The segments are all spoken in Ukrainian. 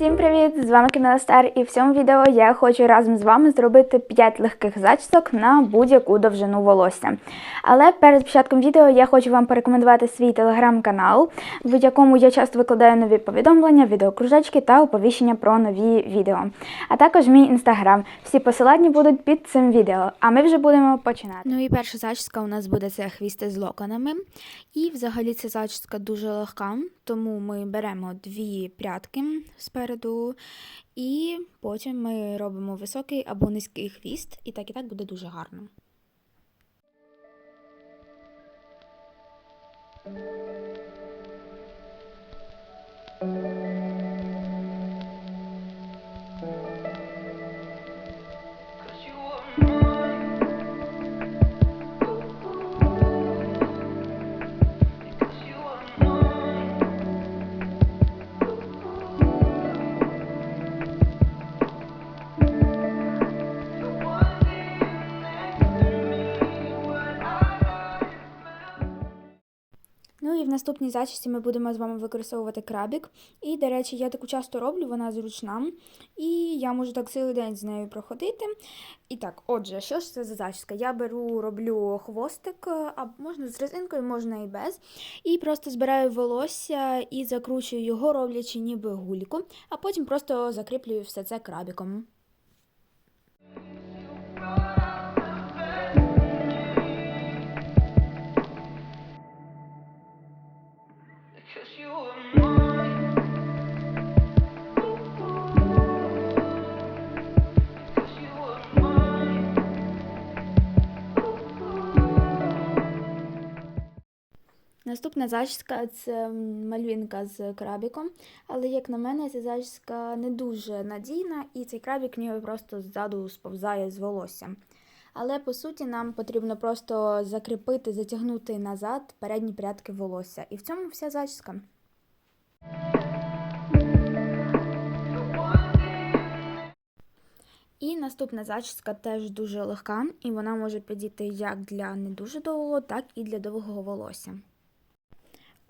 Всім привіт! З вами Кімела Стар, і в цьому відео я хочу разом з вами зробити 5 легких зачісок на будь-яку довжину волосся. Але перед початком відео я хочу вам порекомендувати свій телеграм-канал, в якому я часто викладаю нові повідомлення, відеокружечки та оповіщення про нові відео. А також мій інстаграм. Всі посилання будуть під цим відео. А ми вже будемо починати. Ну і перша зачіска у нас буде це хвісти з локонами. І взагалі ця зачіска дуже легка, тому ми беремо дві прядки спереду, і потім ми робимо високий або низький хвіст, і так і так буде дуже гарно. Cause і в наступній зачісті ми будемо з вами використовувати крабік. І, до речі, я таку часто роблю, вона зручна. І я можу так цілий день з нею проходити. І так, отже, що ж це за зачіска? Я беру, роблю хвостик, а можна з резинкою, можна і без. І просто збираю волосся і закручую його, роблячи ніби гульку, а потім просто закріплюю все це крабіком. Наступна зачіска це мальвінка з крабіком, але, як на мене, ця зачіска не дуже надійна, і цей крабік ніби просто ззаду сповзає з волосся. Але по суті нам потрібно просто закріпити, затягнути назад передні прядки волосся. І в цьому вся зачіска. І наступна зачіска теж дуже легка, і вона може підійти як для не дуже довгого, так і для довгого волосся.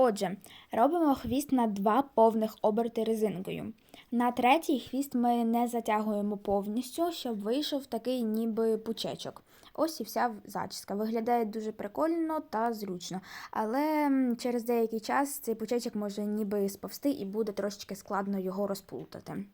Отже, робимо хвіст на два повних оберти резинкою. На третій хвіст ми не затягуємо повністю, щоб вийшов такий ніби пучечок. Ось і вся зачіска. Виглядає дуже прикольно та зручно. Але через деякий час цей пучечок може ніби сповзти і буде трошечки складно його розплутати.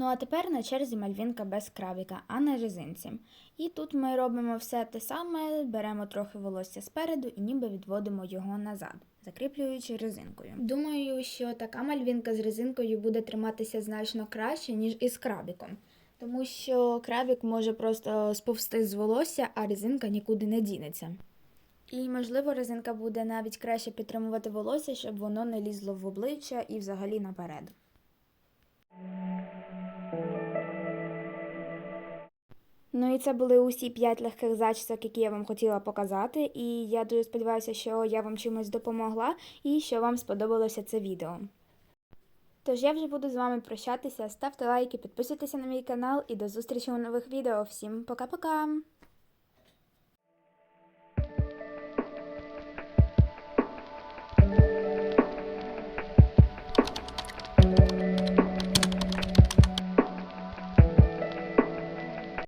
Ну а тепер на черзі мальвінка без крабіка, а на резинці. І тут ми робимо все те саме, беремо трохи волосся спереду і ніби відводимо його назад, закріплюючи резинкою. Думаю, що така мальвінка з резинкою буде триматися значно краще, ніж із крабіком. Тому що крабік може просто сповзти з волосся, а резинка нікуди не дінеться. І, можливо, резинка буде навіть краще підтримувати волосся, щоб воно не лізло в обличчя і взагалі наперед. Ну і це були усі п'ять легких зачісок, які я вам хотіла показати. І я дуже сподіваюся, що я вам чимось допомогла і що вам сподобалося це відео. Тож я вже буду з вами прощатися. Ставте лайки, підписуйтеся на мій канал і до зустрічі у нових відео. Всім пока-пока!